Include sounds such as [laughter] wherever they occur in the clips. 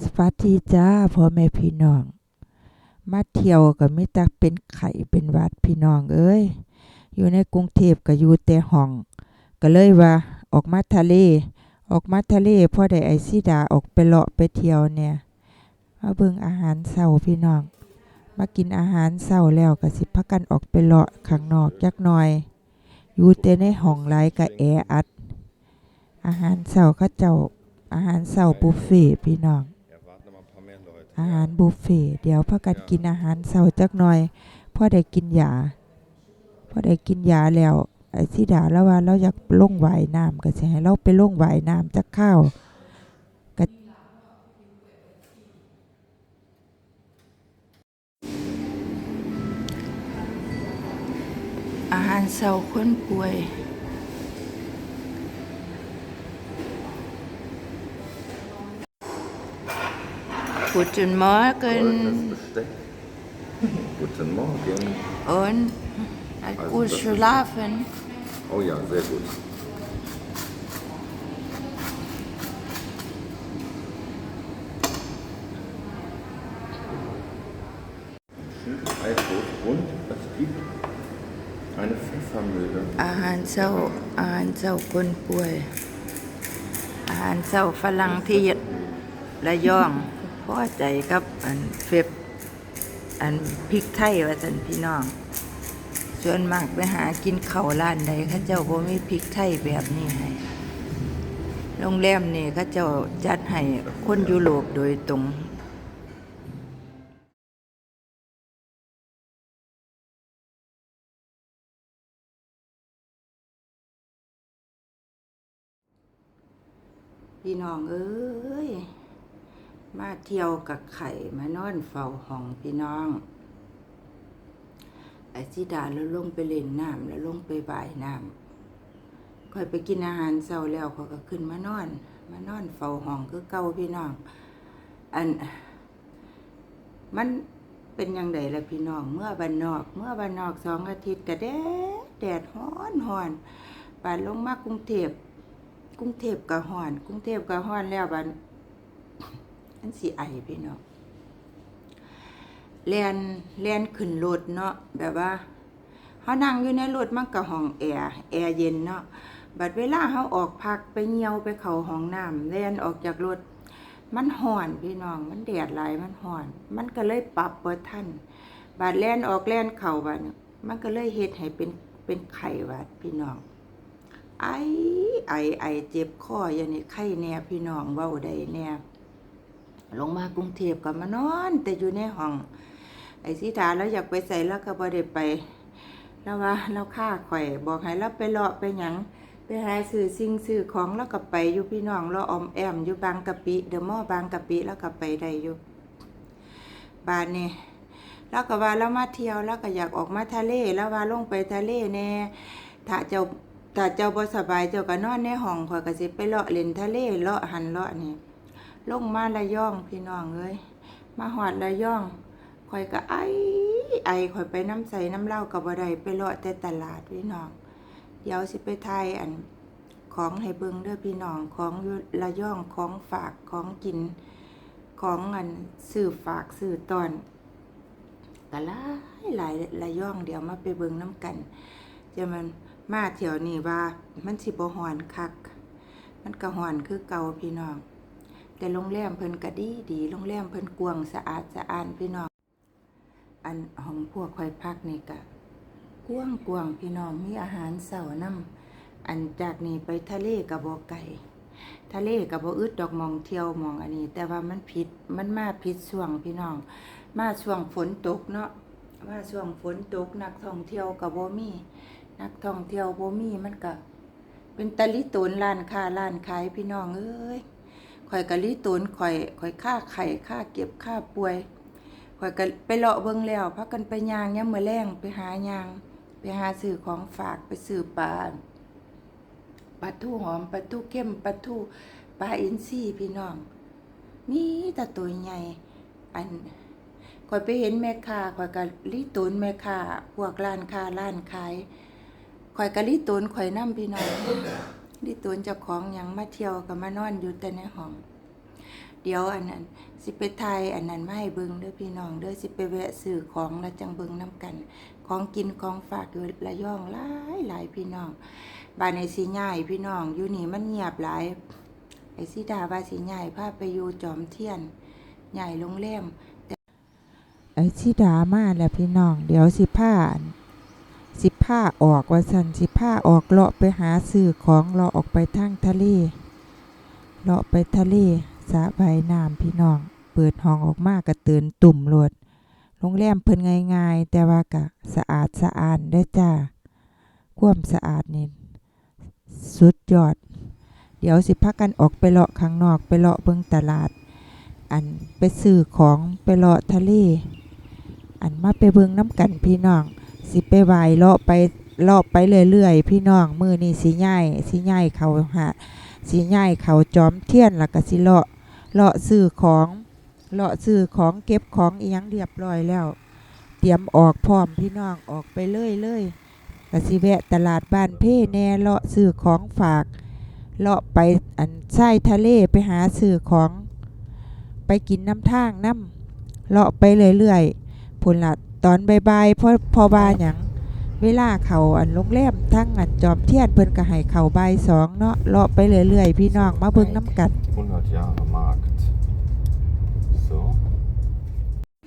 สวัสดีจ้าพ่อแม่พี่น้อง มาเที่ยวก็มีแต่เป็นไข้เป็นวัดพี่น้องเอ้ย อยู่ในกรุงเทพก็อยู่แต่ห้อง ก็เลยว่าออกมาทะเล ออกมาทะเลพ่อได้ไอซิดาออกไปเลาะไปเที่ยวเนี่ยมาเบิ่งอาหารเช้าพี่น้อง มากินอาหารเช้าแล้วก็สิพากันออกไปเลาะข้างนอกจักหน่อย อยู่แต่ในห้องหลายก็แออัด อาหารเช้าเขาเจ้าอาหารเช้าบุฟเฟ่พี่น้อง อาหารบุฟเฟ่ต์เดี๋ยวพากันกินอาหารเช้าจักหน่อยพ่อได้กินยาพ่อได้กินยาแล้วไอ้สิดาแล้วว่าเราอยากลงว่ายน้ำก็สิให้เราไปลงว่ายน้ำจักข้าวก็อาหารเช้าคนป่วย Guten Morgen. Guten Morgen. Und hat also gut schlafen. Ist... Oh ja, sehr gut. und es gibt eine Pfeffermühle. Ahan sau, ahan sau Kun Pui. Ahan sau Phalang Thiet, พ่อาหารเช้าฝรั่งที่ระยองพอใจกับอันเฟบอันพริกไทยว่าสันพี่น้องส่วนมากไปหากินเข้าร้านใดเขาเจ้าบ่มีพริกไทยแบบนี้ให้โรงแรมนี่เขาเจ้าจัดให้คนยุโรปโดยตรงพี่น้องเอ้ย มาเที่ยวกับไข่มานอนเฝ้าห้องพี่น้อง ไอ้สิดาแล้วลงไปเล่นน้ำแล้วลงไปบ่ายน้ำค่อยไปกินอาหารเช้าแล้วเขาก็ขึ้นมานอน มานอนเฝ้าห้องคือเก่าพี่น้อง อัน มันเป็นยังไงล่ะพี่น้อง เมื่อบันนอก เมื่อบันนอกสองอาทิตย์ก็แดดแดดฮ้อนฮ้อนปานลงมากรุงเทพกรุงเทพก็ฮ้อน กรุงเทพก็ฮ้อนแล้วบัน อันสิไอพี่น้องแลนแลนขึ้นรถเนาะแบบว่าเฮานั่งอยู่ในรถมันก็ห้องแอร์แอร์เย็นเนาะบัดเวลาเฮาออกพักไปเหี่ยวไปเขาห้องน้ำแลนออกจากรถมันห่อนพี่น้อง มันแดดไหลมันห่อน มันก็เลยปรับบ่ทันบาดแลนออกแลนเข้าบัดมันก็เลยเฮ็ดให้เป็นเป็นไข้หวัดพี่น้อง ไอไอไอเจ็บคออย่างนี้ไข้แน่พี่น้องเว้าได้แน่ ลงมากรุงเทพก็มานอน แต่อยู่ในห้อง ไอ้สิถาแล้วอยากไปใส่แล้วก็บ่ได้ไป แล้วว่าเราฆ่าข่อยบอกให้เราไปเลาะไปหยังไปหาซื้อสิ่งซื้อของแล้วก็ไปอยู่พี่น้องเราออมแอมอยู่บางกะปิเดอะมอบางกะปิแล้วก็ไปได้อยู่บ้านนี่แล้วก็ว่าเรามาเที่ยวแล้วก็อยากออกมาทะเลแล้วว่าลงไปทะเลแน่ถ้าเจ้าถ้าเจ้าบ่สบายเจ้าก็นอนในห้องข่อยก็สิไปเลาะเล่นทะเลเลาะหันเลาะนี่ ลงมาระย่องพี่น้องเอ้ยมาหอดระย่องข่อยก็ไอไอข่อยไปน้ำใสน้ำเหล้ากับบ่ได้ไปเลาะแต่ตลาดพี่น้อง เดี๋ยวสิไปไทยอันของให้เบิงเด้อพี่น้องของอยู่ระย่องของฝากของกิน ของอันซื้อฝากซื้อตอนก็หลายหลายระย่องเดี๋ยวมาไปเบิงน้ำกันจะมันมาเที่ยวนี้ว่า มันสิบ่อนคัก มันก็ฮ้อนคือเก่าพี่น้อง แต่โรงแรมเพิ่นก็ดีดีโรงแรมเพิ่นกวางสะอาดสะอานพี่น้อง อันห้องพวกคอยพักนี่ก็กวางกวางพี่น้องมีอาหารเสาร์นำอันจากนี้ไปทะเลกับบ่ไก่ทะเลกับบ่อึดดอกมองเที่ยวมองอันนี้ แต่ว่ามันผิดมันมาผิดช่วงพี่น้อง มาช่วงฝนตกเนาะมาช่วงฝนตกนักท่องเที่ยวกับบ่มี นักท่องเที่ยวบ่มีมันก็เป็นตะลิโตนร้านค้าร้านขายพี่น้องเอ้ย ข่อยกะลิตูนข่อยข่อยค่าไข่ค่าเก็บค่าป่วยข่อยก็ไปเลาะเบิ่งแล้วพักกันไปยางยามมื้อแลงไปหายาง ไปหาซื้อของฝากไปซื้อปลาปลาทูหอมปลาทูเข้มปลาทูปลาอินทรีพี่น้อง มีแต่ตัวใหญ่อันข่อยไปเห็นแม่ค้าข่อยก็ลิตูนแม่ค้าพวกร้านค้าร้านขายข่อยก็ลิตูนข่อยนํพี่น้อง ดิตูนเจ้าของยังมาเที่ยวกับมานอนอยู่แต่ในห้อง เดี๋ยวอันนั้น สิไปไทยอันนั้นไมาให้เบิงเด้อพี่น้องเด้อสิไปแวะซื้อของแล้วจังเบิงนํกัน ของกินของฝากอยู่ระยองหลายหลายพี่น้องบ้านในสิย้ายพี่น้องอยู่นี่มันเงียบหลายไอ้สิดาว่าสิย้ายพาไปอยู่จอมเทียนย้ายโรงแรมไอ้สิดามาแล้วพี่น้อง เดี๋ยวสิพา สิพาออกว่าซั่นสิพาออกเลาะไปหาซื้อของเลาะออกไปทางทะเลเลาะไปทะเลสะว่ายน้ำพี่น้อง เปิดห้องออกมาก็ตื่นตุ่มโลดโรงแรมเพิ่นง่ายๆ แต่ว่าก็สะอาดสะอาดเด้จ้าความสะอาดนี่สุดยอด เดี๋ยวสิพากันออกไปเลาะข้างนอกไปเลาะเบิ่งตลาด อันไปซื้อของไปเลาะทะเล อันมาไปเบิ่งน้ำกันพี่น้อง สิไปไหวเลาะไปเลาะไปเรื่อยๆ พี่น้องมือนี่สิย่ายสิย่ายเขาหาสิย่ายเขาจอมเทียนแล้วก็สิเลาะเลาะซื้อของเลาะซื้อของเก็บของอีหยังเรียบร้อยแล้ว เตรียมออกพร้อมพี่น้องออกไปเรื่อยเลยๆก็สิแวะตลาดบ้านเพ่แน่เลาะซื้อของฝากเลาะไปอันใต้ทะเลไปหาซื้อของ ไปกินน้ำทางน้ำเลาะไปเรื่อยๆพุ่นละ ตอนบ่ายๆพอพอบาหยังเวลาเขาอันโรงแรมทั้งอันจอมเทียนเพิ่นก็ให้เขาบ่ายสองเนาะเลาะไปเรื่อยๆพี่น้องมาเบิ่งน้ำกัน 100 Jahre Markt. So.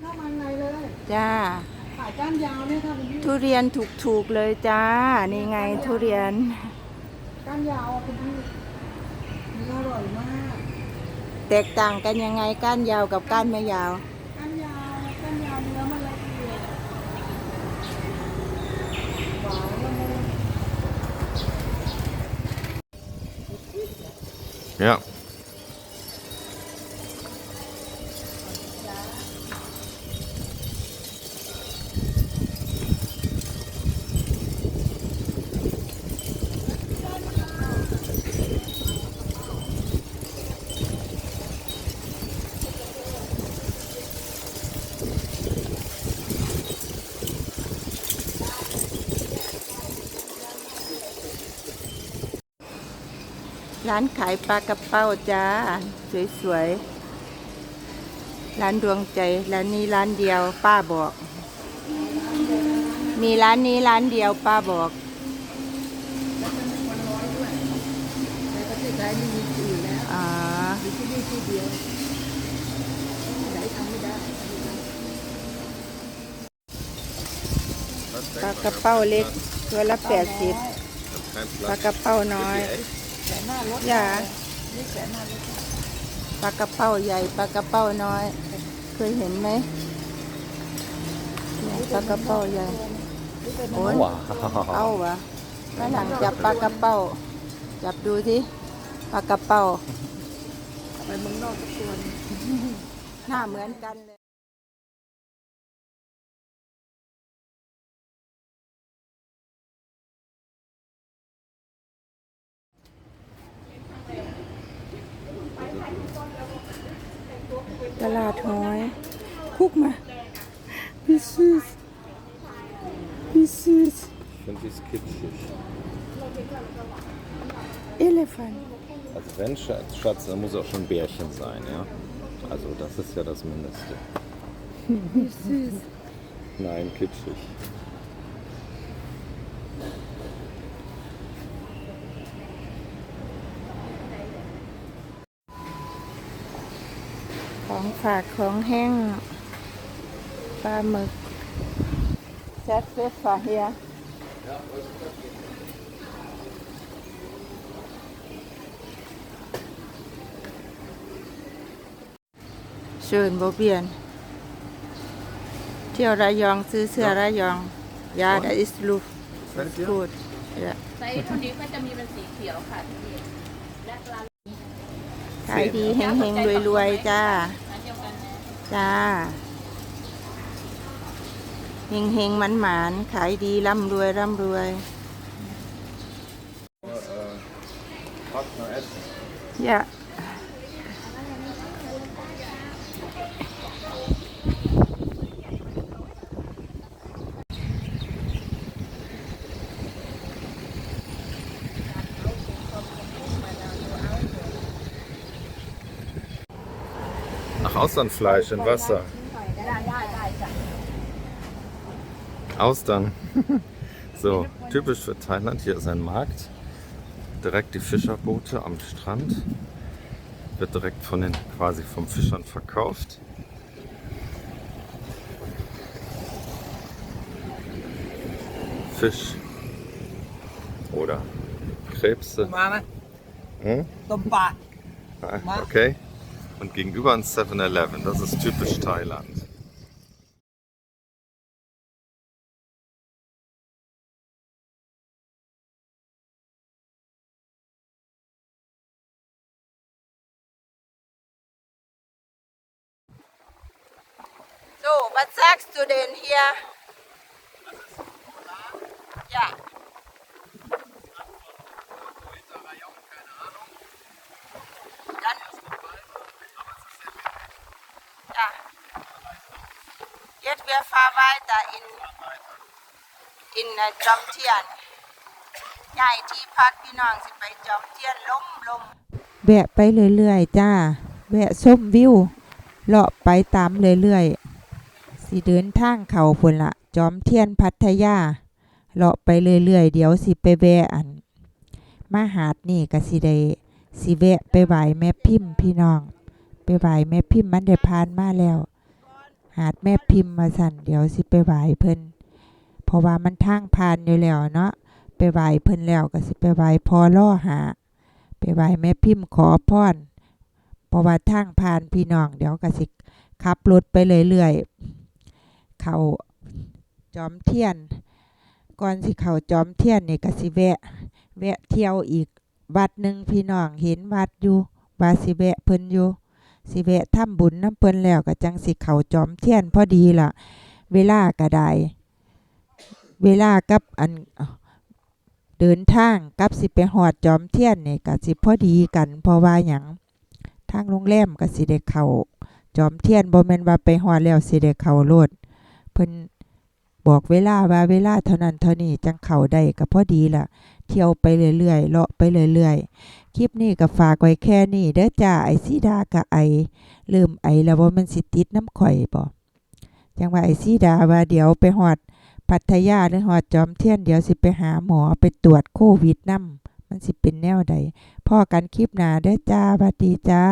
เข้ามาในเลยจ้า ขายก้านยาวเนี่ยค่ะคุณพี่ทุเรียนถูกๆเลยจ้า นี่ไงทุเรียน ก้านยาวอะคุณพี่นี่อร่อยมากแตกต่างกันยังไงก้านยาวกับก้านไม่ยาว ก้านยาวก้านยาวเนื้อมันละเอียดหวานละมุ น ร้านขายปลากระเป้าจ้า สวยๆ ร้านดวงใจ ร้านนี้ร้านเดียวป้าบอก มีร้านนี้ร้านเดียวป้าบอกแต่ก็ติดได้ไม่มีที่อื่นแล้วอ๋อมีที่นี่ที่เดียวไหนทำไม่ได้ปลากระเป้าเล็กตัวละแปดสิบปลากระเป้าน้อย แต่หน้ารถอย่า นี่แต่หน้ารถปลากระเป้าใหญ่ปลากระเป้าน้อย เคยเห็นไหมเนี่ยปลากระเป้าใหญ่ โอ้ยเอา Wow. วะแล้วหลังจับปลากระเป้า จับดูที่ปลากระเป้า ไปเมืองนอกทุกตัวนี่หน้าเหมือนกันเลย ตลาดหอย คุกมา This is This is Ich finde es kitschig. elephant Also wenn Schatz, Schatz, dann muss auch schon Bärchen sein, ja? Also das ist ja das Mindeste. Nein, kitschig. ของฝากของแห้งปลาหมึกแซ่บเฟฟาเฮียเชิญโบเบียนเที่ยวระยองซื้อเสื้อระยองยาดาอิสลูฟ Gefällt dir? พูดไซส์ตัวนี้ก็จะมีเป็นสีเขียวค่ะที่นี่และร้านขายดีเฮงๆรวยๆ จ้า จ้าเฮงเฮงมันหมานขายดีร่ำรวยร่ำรวยย่า Austernfleisch in Wasser. Austern. [laughs] So, typisch für Thailand. Hier ist ein Markt. Direkt die Fischerboote am Strand. Wird direkt von den quasi vom Fischern verkauft. Fisch oder Krebse. Hm? Ah, okay. Und gegenüber ein 7-Eleven. Das ist typisch Thailand. So, was sagst du denn hier? Ja. Wir fahren weiter in in äh, จอมเทียนใหญ่ที่พักพี่น้องสิไปจอมเทียนล้มลมแวะไปเรื่อยๆจ้า แวะชมวิวเลาะไปตามเรื่อยๆสิเดินทางเขาพุ่นละจอมเทียนพัทยาเลาะไปเรื่อยๆเดี๋ยวสิไปแวะอันมาหาดนี่ก็สิได้สิแวะไปไหวแม่พิมพ์พี่น้อง ไปไหวแม่พิมพ์มันได้ผ่านมาแล้ว หาดแม่พิมพ์มาสั่นเดี๋ยวสิไปไหว้เพิ่นเพราะว่ามันทางผ่านอยู่แล้วเนาะไปไหว้เพิ่นแล้วก็สิไปไหว้พอล่อหา ไปไหว้แม่พิมพ์ขอพรเพราะว่าทางผ่านพี่น้องเดี๋ยวก็สิขับรถไปเรื่อยๆเขาจอมเทียน ก่อนสิเขาจอมเทียนนี่ก็สิแวะ แวะเที่ยวอีกวัดหนึ่งพี่น้องเห็นวัดอยู่วาสิแวะเพิ่นอยู่ สิแวะทำบุญน้ำเพิ่นแล้วก็จังสิเขาจอมเทียนพอดีล่ะ เวลาก็ได้ เวลากับอันเดินทางกับสิไปหอดจอมเทียนนี่ก็สิพอดีกันเพราะว่าหยังทางโรงแรมก็สิได้เข้าจอมเทียนบ่แม่นว่าไปหอดแล้วสิได้เข้าโลดเพิ่นบอกเวลาว่าเวลาเท่านั้นเท่านี้จังเข้าได้ก็พอดีล่ะ เที่ยวไปเรื่อยๆเลาะไปเรื่อยๆ คลิปนี้ก็ฝากไว้แค่นี้เด้อจ้าไอซีดากับไอลืมไอแล้วว่ามันสิติดน้ำข่อยบ่จังว่าไอซีดาว่าเดี๋ยวไปหอดพัทยาหรือหอดจอมเทียนเดี๋ยวสิไปหาหมอไปตรวจโควิดนำมันสิเป็นแนวใดพ่อกันคลิปหน้าเด้อจ้าบัดดีจ้า